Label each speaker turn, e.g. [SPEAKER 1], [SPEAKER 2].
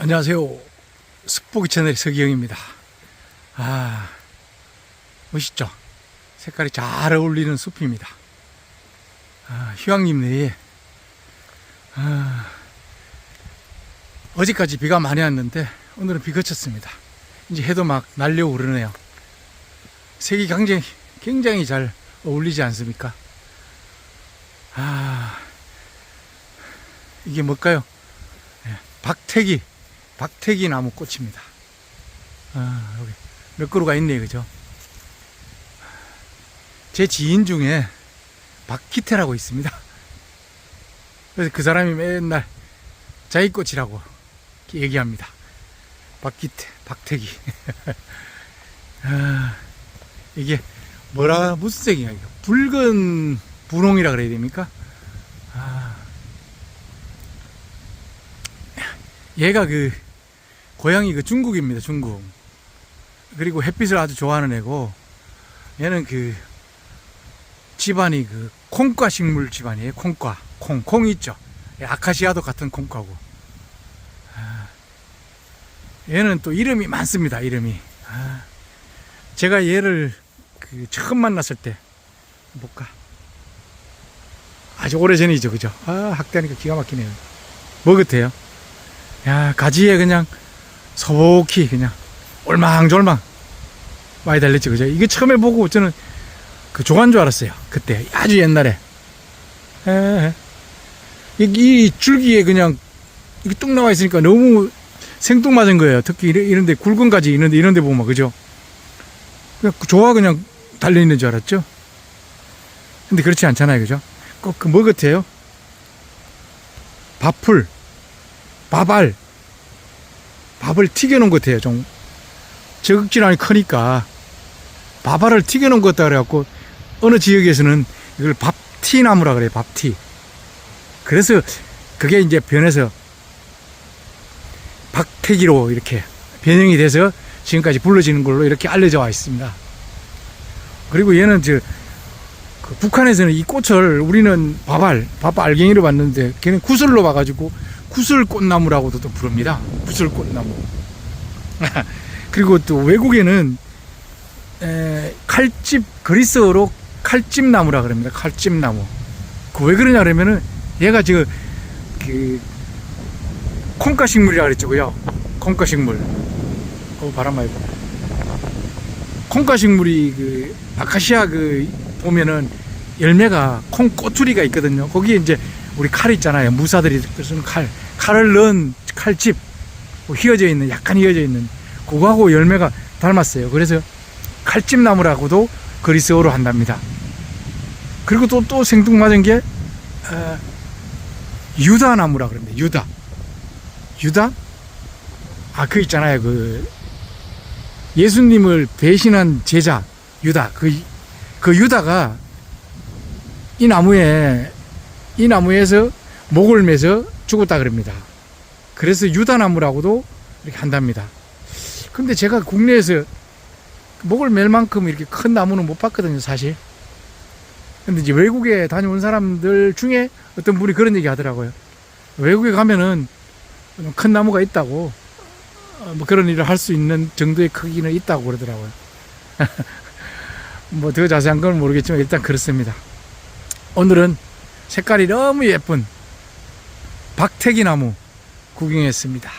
[SPEAKER 1] 안녕하세요. 습보기 채널 서기영입니다. 아, 멋있죠? 색깔이 잘 어울리는 숲입니다. 아, 휴양림 내에, 아, 어제까지 비가 많이 왔는데, 오늘은 비 그쳤습니다. 이제 해도 막 날려 오르네요. 색이 굉장히, 굉장히 잘 어울리지 않습니까? 아, 이게 뭘까요? 예, 박태기. 박태기 나무 꽃입니다. 아, 여기 몇 그루가 있네, 그죠? 제 지인 중에 박기태라고 있습니다. 그래서 그 사람이 맨날 자기꽃이라고 얘기합니다. 박기태, 박태기. 아, 이게 뭐라, 무슨 색이야, 이거? 붉은 분홍이라 그래야 됩니까? 아, 얘가 그, 고향이 그 중국입니다, 중국. 그리고 햇빛을 아주 좋아하는 애고, 얘는 그, 집안이 그, 콩과 식물 집안이에요, 콩과. 콩, 콩 있죠. 예, 아카시아도 같은 콩과고. 아, 얘는 또 이름이 많습니다, 이름이. 아, 제가 얘를 그, 처음 만났을 때, 볼까? 아주 오래 전이죠, 그죠? 아, 학대하니까 기가 막히네요. 뭐 같아요? 야, 가지에 그냥 소복히 그냥 올망졸망 많이 달렸죠, 그죠? 이게 처음에 보고 저는 그 조간 줄 알았어요. 그때 아주 옛날에. 에, 에. 이, 이 줄기에 그냥 이게 뚝 나와 있으니까 너무 생뚱맞은 거예요. 특히 이런- 이런데 굵은 가지 있는데 이런데 보면 그죠? 그냥 조화 그냥 달려 있는 줄 알았죠. 근데 그렇지 않잖아요, 그죠? 꼭 그 뭐 같아요? 밥풀, 밥알, 밥을 튀겨놓은 것 같아요. 좀 저극질환이 크니까 밥알을 튀겨놓은 것 같다 그래갖고 어느 지역에서는 이걸 밥티나무라 그래요. 밥티. 그래서 그게 이제 변해서 박태기로 이렇게 변형이 돼서 지금까지 불러지는 걸로 이렇게 알려져 와 있습니다. 그리고 얘는 저 그 북한에서는 이 꽃을 우리는 밥알, 밥알갱이로 봤는데 걔는 구슬로 봐가지고 구슬꽃나무라고도 또 부릅니다. 구슬꽃나무. 그리고 또 외국에는 에, 칼집 그리스어로 칼집나무라 그럽니다. 칼집나무. 그 왜 그러냐 그러면은 얘가 지금 그 콩가 식물이라 그랬죠, 그요? 콩가 식물. 어 바람 많이 불어. 콩가 식물이 그 아카시아 그 보면은 열매가 콩 꼬투리가 있거든요. 거기에 이제 우리 칼 있잖아요. 무사들이 쓰는 칼. 칼을 넣은 칼집. 뭐 휘어져 있는, 약간 휘어져 있는. 그거하고 열매가 닮았어요. 그래서 칼집나무라고도 그리스어로 한답니다. 그리고 또, 또 생뚱맞은 게, 어, 유다나무라 그럽니다. 유다. 유다? 아, 그 있잖아요. 그, 예수님을 배신한 제자, 유다. 그, 그 유다가 이 나무에, 이 나무에서 목을 매서 죽었다 그럽니다. 그래서 유다나무라고도 이렇게 한답니다. 근데 제가 국내에서 목을 맬 만큼 이렇게 큰 나무는 못 봤거든요, 사실. 근데 이제 외국에 다녀온 사람들 중에 어떤 분이 그런 얘기 하더라고요. 외국에 가면은 큰 나무가 있다고, 어, 뭐 그런 일을 할 수 있는 정도의 크기는 있다고 그러더라고요. 뭐 더 자세한 건 모르겠지만 일단 그렇습니다. 오늘은 색깔이 너무 예쁜 박태기 나무 구경했습니다.